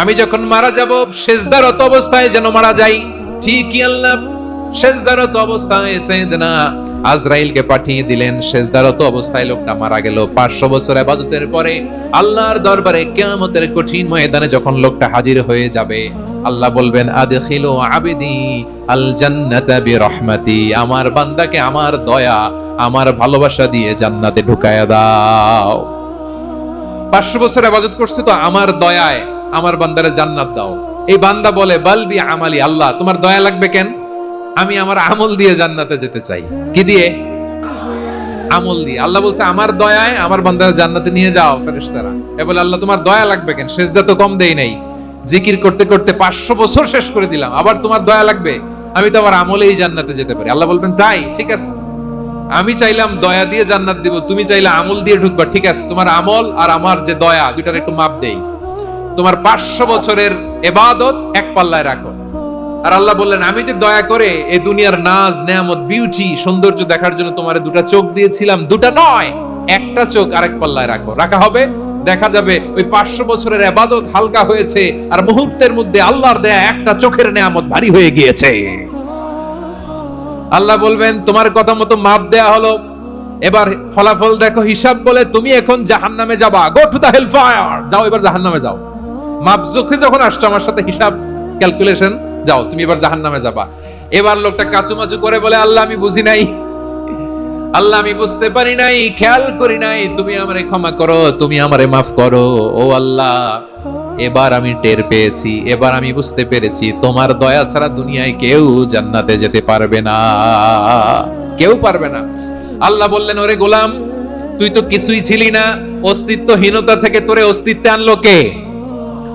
আমি যখন মারা যাব শেষদারত অবস্থায় যেন মারা যাই। ঠিকই আল্লাহ শেষদারত অবস্থায় সাইয়েদনা আজরাইলকে পাঠিয়ে দিলেন। শেষদারত অবস্থায় লোকটা মারা গেল। পাঁচশো বছর আবাদতের পরে আল্লাহর দরবারে কিয়ামতের কঠিন ময়দানে যখন লোকটা হাজির হয়ে যাবে, আল্লাহ বলবেন, আদখিলু আবিদি আল জান্নাতা বিরহমাতি, আমার বান্দাকে আমার দয়া, আমার ভালোবাসা দিয়ে জান্নাতে ঢুকায়া দাও। পাঁচশো বছর আবাদত করছে তো আমার দয়ায়। আমার বান্দারে জান্নাত দাও। এই বান্দা বলে বালবি আমালি, আল্লাহ, তোমার দয়া লাগবে কেন? আমি আমার আমল দিয়ে জান্নাতে যেতে চাই। কি দিয়ে? আমল দিয়ে। আল্লাহ বলছে, আমার দয়ায় আমার বান্দারে জান্নাতে নিয়ে যাও ফেরেশতারা। এ বলে, আল্লাহ, তোমার দয়া লাগবে কেন? সেজদা তো কম দেই নাই। জিকির করতে করতে পাঁচশো বছর শেষ করে দিলাম। আবার তোমার দয়া লাগবে। আমি তো আমার আমলেই জান্নাতে যেতে পারি। আল্লাহ বলবেন, তাই, ঠিক আছে। আমি চাইলাম দয়া দিয়ে জান্নাত দিব, তুমি চাইলে আমল দিয়ে ঢুকবা, ঠিক আছে। তোমার আমল আর আমার যে দয়া, দুইটার একটু মাপ দেই। তোমার পাঁচশো বছরের এবাদত এক পাল্লায় রাখো। আর আল্লাহ বললেন, আমি যে দয়া করে এই দুনিয়ার নাজ, নেয়ামত বিউটি সৌন্দর্য দেখার জন্য তোমার দুটা চোখ দিয়েছিলাম, দুটা নয়, একটা চোখ আরেক পাল্লায় রাখো। রাখা হবে? দেখা যাবে ওই পাঁচশো বছরের আবাদত হালকা হয়েছে, আর মুহূর্তের মধ্যে আল্লাহর দেয়া একটা চোখের নেয়ামত ভারী হয়ে গিয়েছে। আল্লাহ বলবেন, তোমার কথা মতো মাপ দেয়া হলো। এবার ফলাফল দেখো, হিসাব বলে তুমি এখন জাহান্নামে যাবা। Go to the hell fire যাও, এবার জাহান্নামে যাও। মাপ চোখে যখন আসছো আমার সাথে হিসাব ক্যালকুলেশন যাও, তুমি এবার জাহান্নামে যাবা। এবার লোকটা কাচুমাচু করে বলে, আল্লাহ, আমি বুঝি নাই। আল্লাহ, আমি বুঝতে পারি নাই, খেয়াল করি নাই। তুমি আমারে ক্ষমা করো, তুমি আমারে মাফ করো। ও আল্লাহ, এবার আমি টের পেয়েছি, এবার আমি বুঝতে পেরেছি, তোমার দয়া ছাড়া দুনিয়ায় কেউ জান্নাতে যেতে পারবে না। কেউ পারবে না। আল্লাহ বললেন, ওরে গোলাম, তুই তো কিছুই ছিলি না। অস্তিত্বহীনতা থেকে তোরে অস্তিত্বে আনলো কে?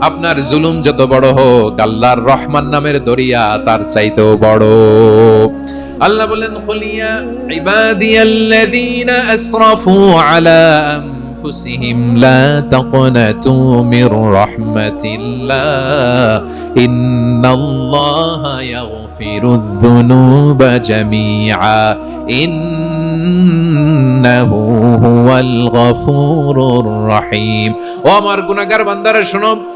আপনার জুলুম যত বড় হোক, আল্লাহর রহমান নামের দরিয়া তার চাইতেও বড়। আল্লাহ বলেন খুলিয়া ইবাদিয়াল্লাযীনা আসরাফু আলা আনফুসিহিম, লা তাকনাতু মির রাহমাতিল্লাহ। ইন্নাল্লাহা ইয়াগফিরুয যুনুবা জামিআ। ইন্নাহু হুয়াল গফুরুর রহিম। ও আমার গুনাগার বান্দারা শুনব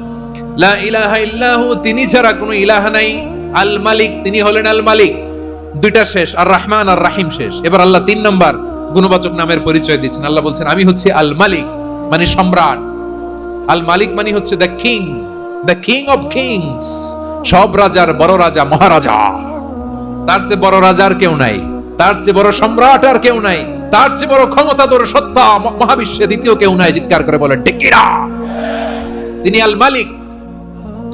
লা ইলাহা ইল্লাহু, তিনি ছাড়া কোনো ইলাহা নাই। আল মালিক, তিনি হলেন আল মালিক। দুইটা শেষ, আর রহমান, আর রাহিম শেষ। এবার আল্লাহ তিন নম্বর গুণবাচক নামের পরিচয় দিচ্ছেন। আল্লাহ বলছেন, আমি হচ্ছি আল মালিক মানে সম্রাট। আল মালিক মানে হচ্ছে the king the king of kings সব রাজার বড় রাজা, মহারাজা। তার চেয়ে বড় রাজার কেউ নাই। তার চেয়ে বড় সম্রাট আর কেউ নাই। তার চেয়ে বড় ক্ষমতাধর সত্তা, মহাবিশ্বে দ্বিতীয় কেউ নাই। চিৎকার করে বলেন, টেকিরা! তিনি আল মালিক।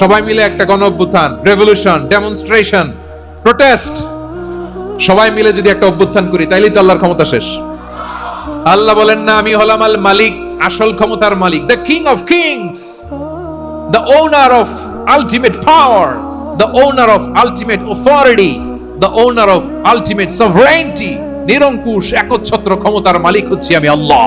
সবাই মিলে একটা গণ অভ্যুত্থান রেভলিউশন ডেমনস্ট্রেশন প্রোটেস্ট সবাই মিলে যদি একটা অভ্যুত্থান করি তাইলেই তো আল্লাহর ক্ষমতা শেষ। আল্লাহ বলেন না আমি হলাম আল মালিক আসল ক্ষমতার মালিক the king of kings the owner of ultimate power the owner of ultimate authority, the owner of ultimate sovereignty, নিরঙ্কুশ একচ্ছত্র ক্ষমতার মালিক হচ্ছি আমি আল্লাহ।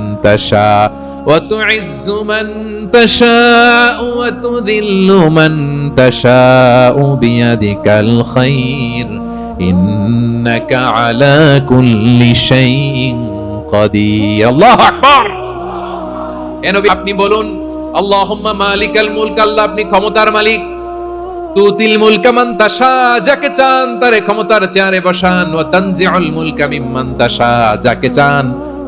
তাশা وتعز من تشاء وتذل من تشاء بيدك الخير إنك على كل شيء قدير الله أكبر এ নবী আপনি বলুন আল্লাহুম্মা মালিকাল মুলক আল্লাহ আপনি ক্ষমতার মালিক তুতিল মুলকা মান তাশা যাকে চান তারে ক্ষমতার চেয়ারে বসান ওয়া তানজিউল মুলকা মিম্মান তাশা যাকে চান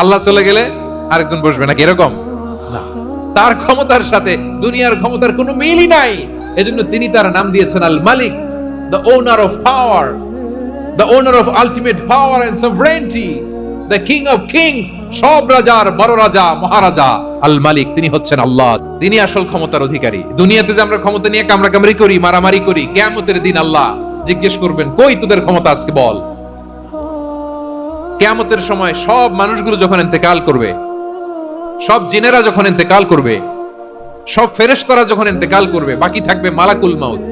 আল্লাহ চলে গেলে আরেকজন বসবে নাকি? এরকম? তার ক্ষমতার সাথে দুনিয়ার ক্ষমতার কোনো মিলই নাই। এজন্য তিনি তার নাম দিয়েছেন আল মালিক the owner of power the owner of ultimate power and sovereignty the king of kings সব রাজার বড় রাজা, মহারাজা আল মালিক তিনি হচ্ছেন আল্লাহ। তিনি আসল ক্ষমতার অধিকারী। দুনিয়াতে যে আমরা ক্ষমতা নিয়ে কামড়াকামড়ি করি, মারামারি করি, কেয়ামতের দিন আল্লাহ জিজ্ঞেস করবেন, কই তোদের ক্ষমতা আজকে বল? কেয়ামতের সময় সব মানুষগুলো যখন ইন্তেকাল করবে, সব জিনেরা যখন ইন্তেকাল করবে, সব ফেরেশতারা যখন ইন্তেকাল করবে, বাকি থাকবে মালাকুল মাউত।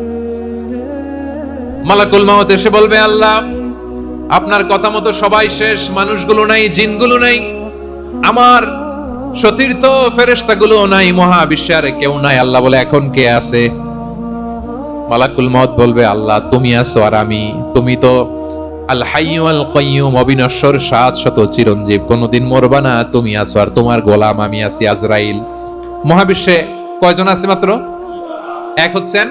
মালাকুল মাউত এসে বলবে, আল্লাহ, আপনার কথা মতো সবাই শেষ, মানুষগুলো নাই, জিনগুলো নাই, আমার সতীর্থ ফেরেশতাগুলো নাই, মহাবিশ্বে আর কেউ নাই। আল্লাহ বলে, এখন কে আছে? মালাকুল মত বলবে, আল্লাহ, তুমি আছো আর আমি, তুমি তো আল আল অবিনশ্বর কোনদিন তুমি আছো আর তোমার গোলাম, আমি আছি আজরাইল। মহাবিশ্বে কয়জন আছে মাত্র? এক হচ্ছেন,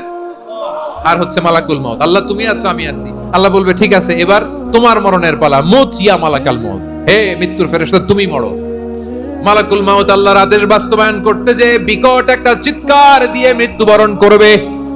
আর হচ্ছে মালাকুল আল্লাহ, তুমি আছো, আমি আছি। আল্লাহ বলবে, ঠিক আছে, এবার তোমার মরণের পালা। মুত ইয়া মালাকাল মত হে মৃত্যুর ফেরেশতা, তুমি মরো। মালাকুল মাউত আল্লাহর আদেশ বাস্তবায়ন করতে যে বিকট একটা চিৎকার দিয়ে মৃত্যুবরণ করবে।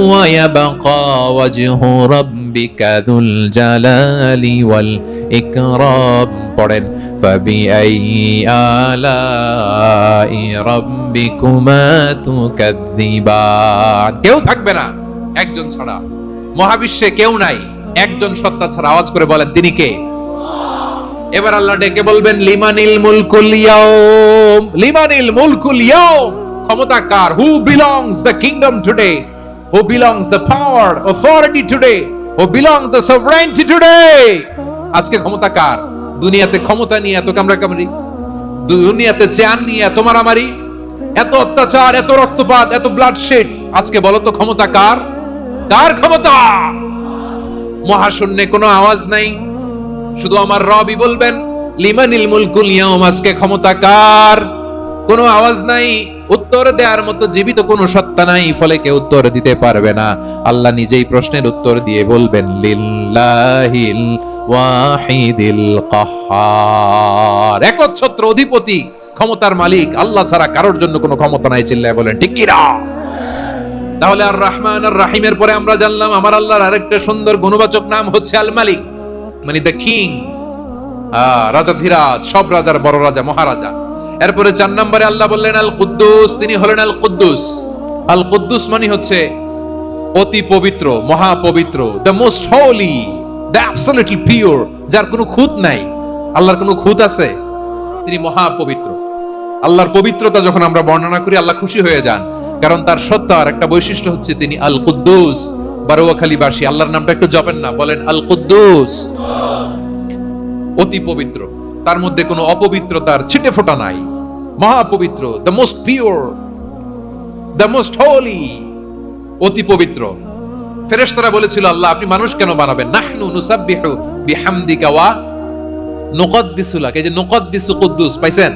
ওয়া ইয়াবকা ওয়াজহু রাব্বিকা যুল জালালি ওয়াল ইকরাম। পড়েন ফাবিআইয়ি আলাই রাব্বিকুমা তুকাজ্জিবান কেউ থাকবে না, একজন ছাড়া। মহাবিশ্বে কেউ নাই, একজন সত্তা ছাড়া। আওয়াজ করে বলেন, তিনি কে? এবার আল্লাহ ডেকে বলবেন, লিমানিল মুলকুল ইয়াউম। লিমানিল মুলকুল ইয়াউম। ক্ষমতা কার? Who belongs the kingdom today who belongs the power authority today who belongs the sovereignty today আজকে ক্ষমতা কার? দুনিয়াতে ক্ষমতা নিয়ে এত কামরা কামড়ি দুনিয়াতে চ্যান নিয়ে এত মারামারি? এত অত্যাচার, এত রক্তপাত, এত ব্লাড শেড আজকে বলো তো ক্ষমতা কার? কার ক্ষমতা? মহাশূন্যে কোনো আওয়াজ নাই। শুধু আমার রবি বলবেন, লিমানিল মুলকুল ইয়াউম, আজকে ক্ষমতা কার? কোনো আওয়াজ নাই, উত্তর দেওয়ার মতো জীবিত কোনো সত্তা নাই, ফলে কেউ উত্তর দিতে পারবে না। আল্লাহ নিজেই প্রশ্নের উত্তর দিয়ে বলবেন লিল্লাহিল ওয়াহিদিল কাহ্হার একচ্ছত্র অধিপতি, ক্ষমতার মালিক, আল্লাহ ছাড়া কারোর জন্য কোনো ক্ষমতা নাই, চিল্লায় বলেন, ঠিক কিনা তাহলে আর রহমান আর রাহিমের পরে আমরা জানলাম, আমার আল্লাহর আরেকটা সুন্দর গুণবাচক নাম হচ্ছে আল মালিক মানে দ্য কিং। রাজাধিরাজ সব রাজার বড় রাজা, মহারাজা। এরপরে চার নম্বরে আল্লাহ বললেন আল কুদ্দুস তিনি হলেন আল কুদ্দুস আল কুদ্দুস মানে হচ্ছে অতি পবিত্র মহা পবিত্র the most holy the absolutely pure যার কোনো খুঁত নাই, আল্লাহর কোনো খুঁত আছে, তিনি মহা পবিত্র আল্লাহর পবিত্রতা যখন আমরা বর্ণনা করি, আল্লাহ খুশি হয়ে যান, কারণ তার সত্তার একটা বৈশিষ্ট্য হচ্ছে তিনি আল কুদ্দুস বারোয়াখালীবাসী, আল্লাহর নামটা একটু জপেন না, বলেন আল কুদ্দুস অতি পবিত্র। তার মধ্যে কোনো অপবিত্রতার ছিটে ফোটা নাই। মহাপবিত্র the most pure the most holy অতি পবিত্র। ফেরেশতারা বলেছিল, আল্লাহ, আপনি মানুষ কেন বানাবেন? নাহনু নুসাব্বিহু বিহামদিকা ওয়া নুকদ্দিসু এই যে নুকদ্দিসু কুদ্দুস, পাইছেন?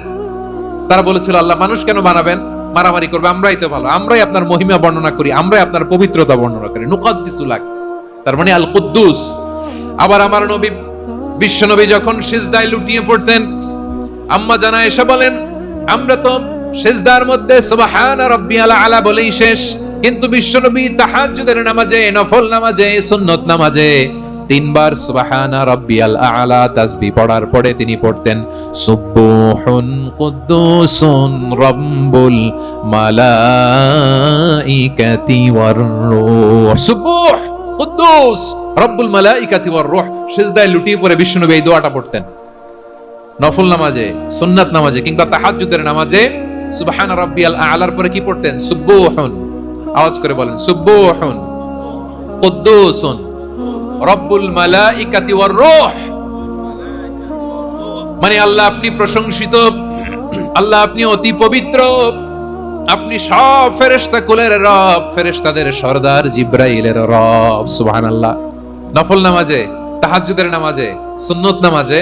তারা বলেছিল, আল্লাহ, মানুষ কেন বানাবেন? মারামারি করবে, আমরাই তো ভালো। আমরাই আপনার মহিমা বর্ণনা করি, আমরাই আপনার পবিত্রতা বর্ণনা করি। নুকদ্দিসু লাক। তার মানে আল কুদ্দুস আবার আমার নবী বিশ্বনবী যখন সিজদায় লুটিয়ে পড়তেন, আম্মা জানা এসে বলেন, আমরা তো সিজদার মধ্যে সুবহান রাব্বিয়াল আলা বলেই শেষ, কিন্তু বিশ্বনবী তাহাজ্জুদের নামাজে, নফল নামাজে, সুন্নত নামাজে তিনবার সুবহানা রাব্বিয়াল আলা তাসবিহ পড়ার পরে তিনি পড়তেন, সুবহুন কুদ্দুসুন রাব্বুল মালাইকাতি ওয়ার রূহ। সুবহ কুদ্দুস, রব্বুল মালাইকাতি ওয়ার রূহ, সিজদায় লুটিয়ে পড়ে বিশ্বনবী এই দোয়াটা পড়তেন। নফল নামাজে, সুন্নাত নামাজে কিংবা তাহাজ্জুদের নামাজে সুবহান রাব্বিয়াল আলার পরে কি পড়তেন? সুবহুন আওয়াজ করে বলেন সুবহুন কুদ্দুসুন। রব্বুল মালাইকাতি ওয়ার রূহ। মানে আল্লাহ আপনি প্রশংসিত, আল্লাহ আপনি অতি পবিত্র। আপনি সব ফেরেশতা কুলের রব, ফেরেশতাদের সর্দার জিব্রাইলের রব, সুবহানাল্লাহ। নফল নামাজে, তাহাজ্জুদের নামাজে, সুন্নত নামাজে,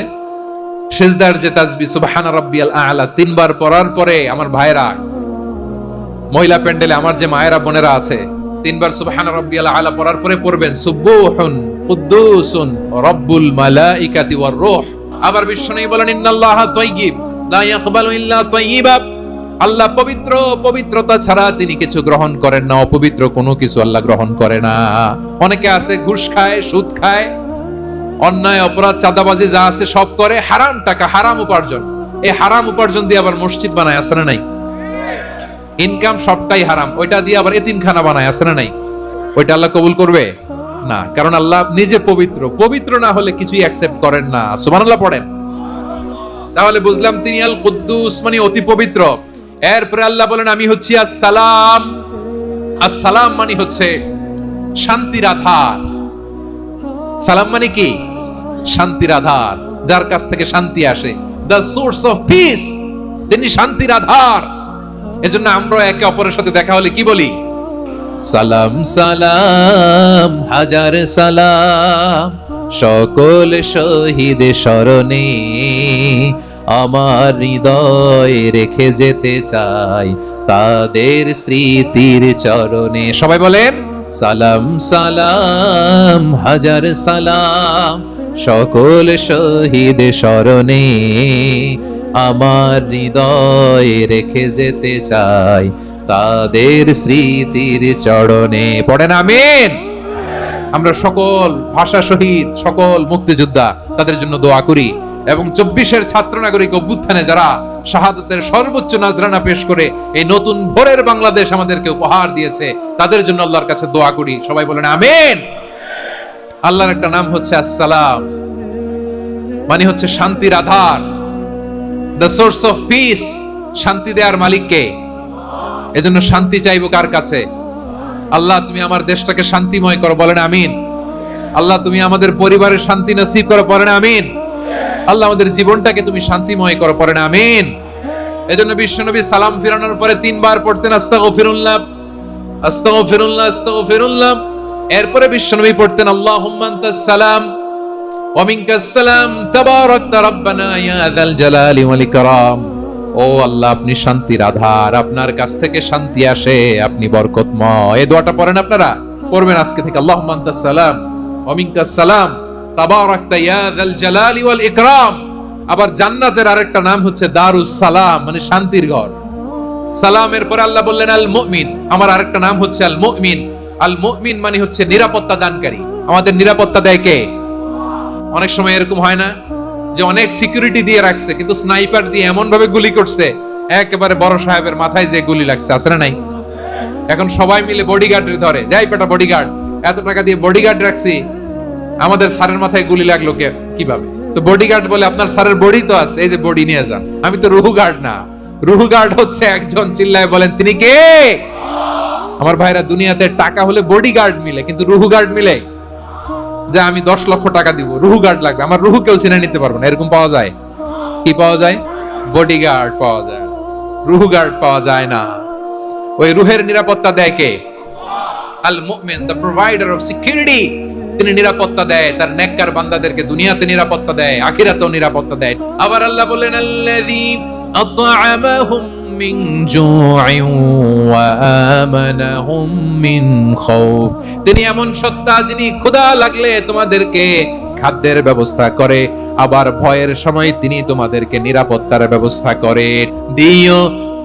সেজদার যে তাজবি, সুবহান রাব্বিয়াল আলা, তিনবার পড়ার পরে আমার ভাইরা মহিলা প্যান্ডেলে আমার যে মায়েরা, বোনেরা আছে, তিনবার সুবহান রাব্বিয়াল আলা পড়ার পরে পড়বেন, সুবহুন, কুদ্দুসুন, রব্বুল মালাইকাতি ওয়ার রূহ। আবার বিশ্বনবী বলেন, ইন্নাল্লাহা তাইয়্যিব লা ইয়াকবালু ইল্লা তাইয়্যিবা আল্লাহ পবিত্র, পবিত্রতা ছাড়া তিনি কিছু গ্রহণ করেন না, অপবিত্র কোনো কিছু আল্লাহ গ্রহণ করে না। অনেকে আছে, ঘুষ খায়, সুদ খায়, অন্যায়, অপরাধ, চাঁদাবাজি যা আছে সব করে, হারাম টাকা, হারাম উপার্জন। এই হারাম উপার্জন দিয়ে আবার মসজিদ বানায় আসে না নাই? ইনকাম সবটাই হারাম, ওইটা দিয়ে আবার এতিমখানা বানায় আসে না নাই? ওইটা আল্লাহ কবুল করবে? না, কারণ আল্লাহ নিজে পবিত্র। পবিত্র না হলে কিছুই অ্যাকসেপ্ট করেন না। সুবহানাল্লাহ পড়েন। তাহলে বুঝলাম তিনি আল কুদ্দুস মানে অতি পবিত্র। এরপরে আল্লাহ বলেন, আমি হচ্ছি আসসালাম। আসসালাম মানে হচ্ছে শান্তির আধার। সালাম মানে কি? শান্তির আধার। যার কাছ থেকে শান্তি আসে। দ্য সোর্স অফ পিস তিনি শান্তির আধার। এজন্য আমরা একে অপরের সাথে দেখা হলে কি বলি? সালাম সালাম, হাজার সালাম। সকল শহীদ স্মরণে আমার হৃদয় রেখে যেতে চাই তাদের স্মৃতির চরণে। সবাই বলেন, সালাম সালাম, হাজার সালাম, সকল শহীদ স্মরণে আমার হৃদয় রেখে যেতে চাই তাদের স্মৃতির চরণে। পড়েন, আমিন। আমরা সকল ভাষা শহীদ, সকল মুক্তিযোদ্ধা, তাদের জন্য দোয়া করি। এবং চব্বিশের ছাত্র নাগরিক অভ্যুত্থানে যারা শাহাদতের সর্বোচ্চ নাজরানা পেশ করে এই নতুন ভোরের বাংলাদেশ আমাদেরকে উপহার দিয়েছে, তাদের জন্য আল্লাহর কাছে দোয়া করি। সবাই বলেন আমিন। আল্লাহর একটা নাম হচ্ছে আসসালাম। মানে হচ্ছে শান্তির আধার। দ্য সোর্স অফ পিস শান্তি দেওয়ার মালিককে। এজন্য শান্তি চাইব কার কাছে? আল্লাহ, তুমি আমার দেশটাকে শান্তিময় করো, বলেন আমিন। আল্লাহ, তুমি আমাদের পরিবারের শান্তি নসিব করো পড়েন আমিন। আল্লাহ আমাদের জীবনটাকে তুমি শান্তিময় করো পরে না, আমিন। এজন্য বিশ্বনবী সালাম ফিরানোর পরে তিনবার পড়তেন, আস্তাগফিরুল্লাহ আস্তাগফিরুল্লাহ আস্তাগফিরুল্লাহ। এরপরে বিশ্বনবী পড়তেন, আল্লাহুম্মা আনতাস সালাম, ওয়া মিনকাস সালাম, তাবারাকতা রাব্বানা ইয়া যাল জালালি ওয়াল ইকরাম। ও আল্লাহ, আপনি শান্তির আধার, আপনার কাছ থেকে শান্তি আসে, আপনি বরকতময়। এই দোয়াটা পড়েন আপনারা? পড়বেন আজকে থেকে, আল্লাহুম্মা আনতাস সালাম, ওয়া সালাম। আবার জান্নাতের আরেকটা নাম হচ্ছে দারুস সালাম মানে শান্তির ঘর। সালামের পরে আল্লাহ বললেন, আল মুমিন। আমার আরেকটা নাম হচ্ছে আল মুমিন। আল মুমিন মানে হচ্ছে নিরাপত্তা দানকারী। আমাদের নিরাপত্তা দেয় কে? অনেক সময় এরকম হয় না যে অনেক সিকিউরিটি দিয়ে রাখছে, কিন্তু স্নাইপার দিয়ে এমন ভাবে গুলি করছে, একেবারে বড় সাহেবের মাথায় যে গুলি লাগছে, আছে না নাই? এখন সবাই মিলে বডিগার্ড ধরে, যাই পেটা বডিগার্ড এত টাকা দিয়ে বডিগার্ড রাখছি আমাদের স্যারের মাথায় গুলি লাগল কে কীভাবে? তো বডিগার্ড বলে, আপনার স্যারের বডি তো আছে, এই যে বডি নিয়ে যান। আমি তো রুহু গার্ড না। রুহু গার্ড হচ্ছে একজন চিল্লায় বলেন, তিনি কে? আমার ভাইরা দুনিয়াতে টাকা হলে বডিগার্ড মিলে, কিন্তু রুহু গার্ড মিলে? যে আমি দশ লক্ষ টাকা দিব রুহু গার্ড লাগবে। আমার রুহু কেউ চিনে নিতে পারব না। এরকম পাওয়া যায়? কি পাওয়া যায়? বডিগার্ড পাওয়া যায়। রুহু গার্ড পাওয়া যায় না। ওই রুহের নিরাপত্তা দেয় কে? আল মুমিন দ্য প্রোভাইডার অফ সিকিউরিটি তিনি নিরাপত্তা দেয়, তার নেককার বান্দাদেরকে দুনিয়াতে নিরাপত্তা দেয়, আখিরাতেও নিরাপত্তা দেয়। আবার আল্লাহ বলেন আল্লাযী আত'আমাহুম মিন জু'ইন ওয়া আমানাহুম মিন খাউফ। তিনি এমন সত্তা যিনি ক্ষুধা লাগলে তোমাদেরকে খাদ্যের ব্যবস্থা করে, আবার ভয়ের সময় তিনি তোমাদেরকে নিরাপত্তার ব্যবস্থা করে। দিও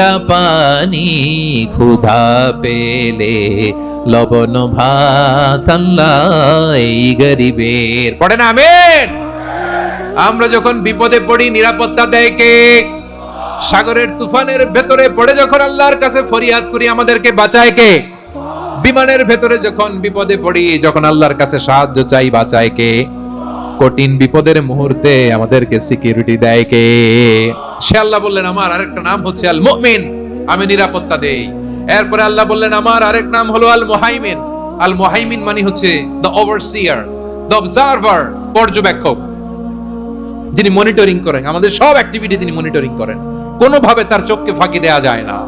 পানি ক্ষুধা পেলে লবণ ভাত গরিবের। পড়ে না আমেন। আমরা যখন বিপদে পড়ি, নিরাপত্তা দেয় কে? সাগরের তুফানের ভেতরে পড়ে যখন আল্লাহর কাছে ফরিয়াদ করি, আমাদেরকে বাঁচায় কে? বিমানের ভেতরে যখন বিপদে পড়ি, যখন আল্লাহর কাছে সাহায্য চাই, বাঁচায় কে? কঠিন বিপদের মুহূর্তে আমাদেরকে সিকিউরিটি দেয় কে? সে আল্লাহ বললেন, আমার আরেকটা নাম হচ্ছে আল মুমিন আমি নিরাপত্তা দেই। এরপরে আল্লাহ বললেন, আমার আরেক নাম হলো আল মুহাইমিন আল মুহাইমিন মানে হচ্ছে দ্য ওভারসিয়ার দ্য অবজারভার পর্যবেক্ষক, যিনি মনিটরিং করেন। আমাদের সব অ্যাক্টিভিটি তিনি মনিটরিং করেন। কোনোভাবে তার চোখকে ফাঁকি দেয়া যায় না।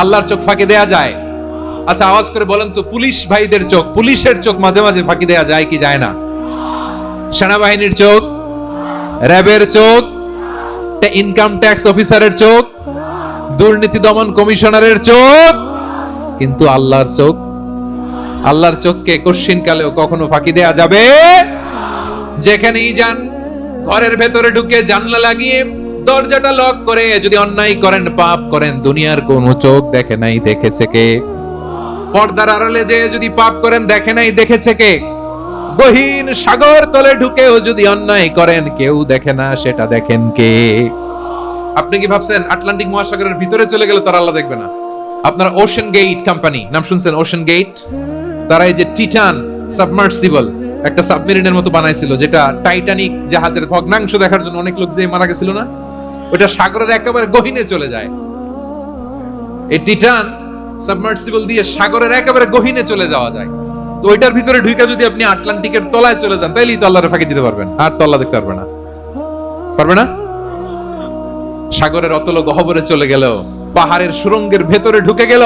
আল্লাহর চোখ ফাঁকি দেয়া যায়? আচ্ছা আওয়াজ করে বলেন তো, পুলিশ ভাইদের চোখ, পুলিশের চোখ মাঝে মাঝে ফাঁকি দেয়া যায় কি যায় না? সেনাবাহিনীর চোখ, র্যাবের চোখ ইনকাম ট্যাক্স অফিসারের চোখ, দুর্নীতি দমন কমিশনারের চোখ, কিন্তু আল্লাহর চোখ, আল্লাহর চোখকে কশ্চিন কালেও কখনো ফাঁকি দেয়া যাবে? যেখানেই যান ঘরের ভেতরে ঢুকে জানলা লাগিয়ে দরজাটা লক করে যদি অন্যায় করেন, পাপ করেন, দুনিয়ার কোন চোখ দেখে নাই, দেখেছে কে? পর্দার আড়ালে যে যদি পাপ করেন, দেখে নাই, দেখেছে কে? গহীন সাগর তলে ঢুকেও যদি অন্যায় করেন, কেউ দেখে না সেটা দেখেন কে? আপনি কি ভাবছেন আটলান্টিক মহাসাগরের ভিতরে চলে গেলে তারা আল্লাহ দেখবে না? আপনারা ওশান গেট কোম্পানি নাম শুনছেন ওশান গেট তারা এই যে টিটান সাবমার্সিবল একটা সাবমেরিনের মতো বানাইছিল, যেটা টাইটানিক জাহাজের ভগ্নাংশ দেখার জন্য অনেক লোক যে মারা গেছিল না? ওটা সাগরের একেবারে গহীনে চলে যায়। এই টিটান সাবমার্সিবল দিয়ে সাগরের একেবারে গহীনে চলে যাওয়া যায়। তো ওইটার ভিতরে ঢুকে যদি আপনি আটলান্টিকের তলায় চলে যান, তাইলেই তো আল্লাহরে ফাঁকি দিতে পারবেন। আর তল্লা দেখতে পারবে না। পারবে না? সাগরের অতল গহবরে চলে গেল পাহাড়ের সুরঙ্গের ভেতরে ঢুকে গেল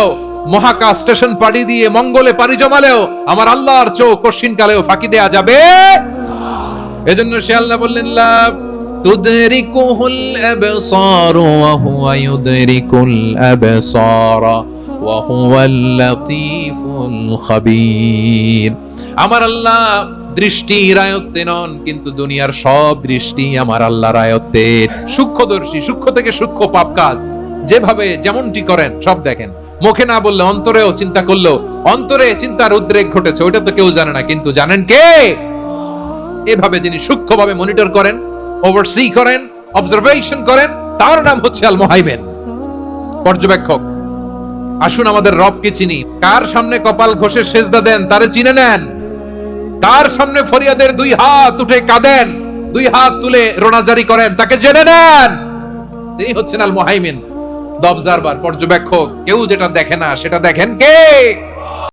মহাকাশ স্টেশন পাড়ি দিয়ে মঙ্গলে পাড়ি জমালেও, আমার আল্লাহর চোখ কশিন কালেও ফাঁকি দেয়া যাবে? এজন্য সে আল্লাহ বললেন, লাভ তুদরিকুহুল আবসার ওয়া হুয়া ইউদরিকুল আবসার। আমার আল্লাহ দৃষ্টির আয়ত্তে নন, কিন্তু দুনিয়ার সব দৃষ্টি আমার আল্লাহর আয়ত্তে সূক্ষ্মদর্শী, সূক্ষ্ম থেকে সূক্ষ্ম পাপ কাজ। যেভাবে যেমনটি করেন, সব দেখেন। মুখে না বললে, অন্তরেও চিন্তা করলেও, অন্তরে চিন্তার উদ্রেক ঘটেছে, ওইটা তো কেউ জানে না, কিন্তু জানেন কে? এভাবে যিনি সূক্ষ্মভাবে মনিটর করেন ওভারসি করেন অবজারভেশন করেন, তার নাম হচ্ছে আল মোহাইমেন পর্যবেক্ষক আসুন আমাদের রবকে চিনি। কার সামনে কপাল ঘষে সেজদা দেন, তারে চিনে নেন। কার সামনে ফরিয়াদের দুই হাত উঠে কাঁদেন, দুই হাত তুলে রোনাজারি করেন, তাকে জেনে নেন। তিনি হচ্ছেন আল মোহাইমিন দবজারবার পর্যবেক্ষক, কেউ যেটা দেখে না, সেটা দেখেন কে?